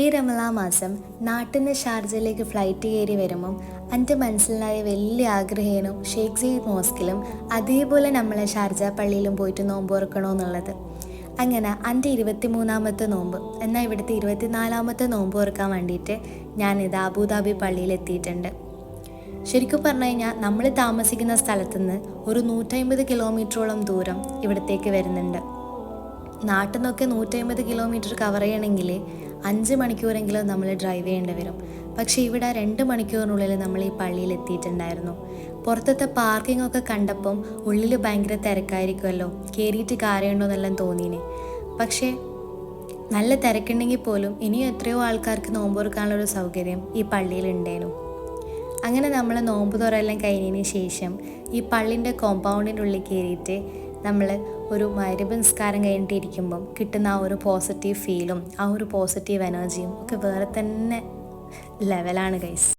ഈ റമലാ മാസം നാട്ടിൽ നിന്ന് ഷാർജയിലേക്ക് ഫ്ലൈറ്റ് കയറി വരുമ്പം എന്റെ മനസ്സിലായ വലിയ ആഗ്രഹേനും ഷെയ്ഖ് സെയ്ദ് മോസ്കിലും അതേപോലെ നമ്മളെ ഷാർജ പള്ളിയിലും പോയിട്ട് നോമ്പ് ഓർക്കണമെന്നുള്ളത് അങ്ങനെ എന്റെ ഇരുപത്തിമൂന്നാമത്തെ നോമ്പ് എന്നാൽ ഇവിടുത്തെ ഇരുപത്തിനാലാമത്തെ നോമ്പ് ഓർക്കാൻ വേണ്ടിയിട്ട് ഞാനിത് അബുദാബി പള്ളിയിലെത്തിയിട്ടുണ്ട്. ശരിക്കും പറഞ്ഞു കഴിഞ്ഞാൽ നമ്മൾ താമസിക്കുന്ന സ്ഥലത്തുനിന്ന് ഒരു നൂറ്റമ്പത് കിലോമീറ്ററോളം ദൂരം ഇവിടത്തേക്ക് വരുന്നുണ്ട്. നാട്ടിൽ നിന്നൊക്കെ നൂറ്റമ്പത് കിലോമീറ്റർ കവർ ചെയ്യണമെങ്കിൽ അഞ്ച് മണിക്കൂറെങ്കിലും നമ്മൾ ഡ്രൈവ് ചെയ്യേണ്ടി വരും. പക്ഷേ ഇവിടെ രണ്ട് മണിക്കൂറിനുള്ളിൽ നമ്മൾ ഈ പള്ളിയിൽ എത്തിയിട്ടുണ്ടായിരുന്നു. പുറത്തത്തെ പാർക്കിംഗ് ഒക്കെ കണ്ടപ്പം ഉള്ളിൽ ഭയങ്കര തിരക്കായിരിക്കുമല്ലോ കയറിയിട്ട് കാര്യമുണ്ടോ എന്നെല്ലാം തോന്നിയിന് പക്ഷേ നല്ല തിരക്കുണ്ടെങ്കിൽ പോലും ഇനിയും എത്രയോ ആൾക്കാർക്ക് നോമ്പ് തുറക്കാനുള്ളൊരു സൗകര്യം ഈ പള്ളിയിൽ ഉണ്ടേനു അങ്ങനെ നമ്മൾ നോമ്പ് തുറയെല്ലാം കഴിഞ്ഞതിന് ശേഷം ഈ പള്ളിന്റെ കോമ്പൗണ്ടിന്റെ ഉള്ളിൽ കയറിയിട്ട് നമ്മൾ ഒരു മരുഭ നിസ്കാരം കഴിഞ്ഞിട്ട് കിട്ടുന്ന ആ ഒരു പോസിറ്റീവ് ഫീലും ആ ഒരു പോസിറ്റീവ് എനർജിയും ഒക്കെ വേറെ തന്നെ ലെവലാണ് ഗൈസ്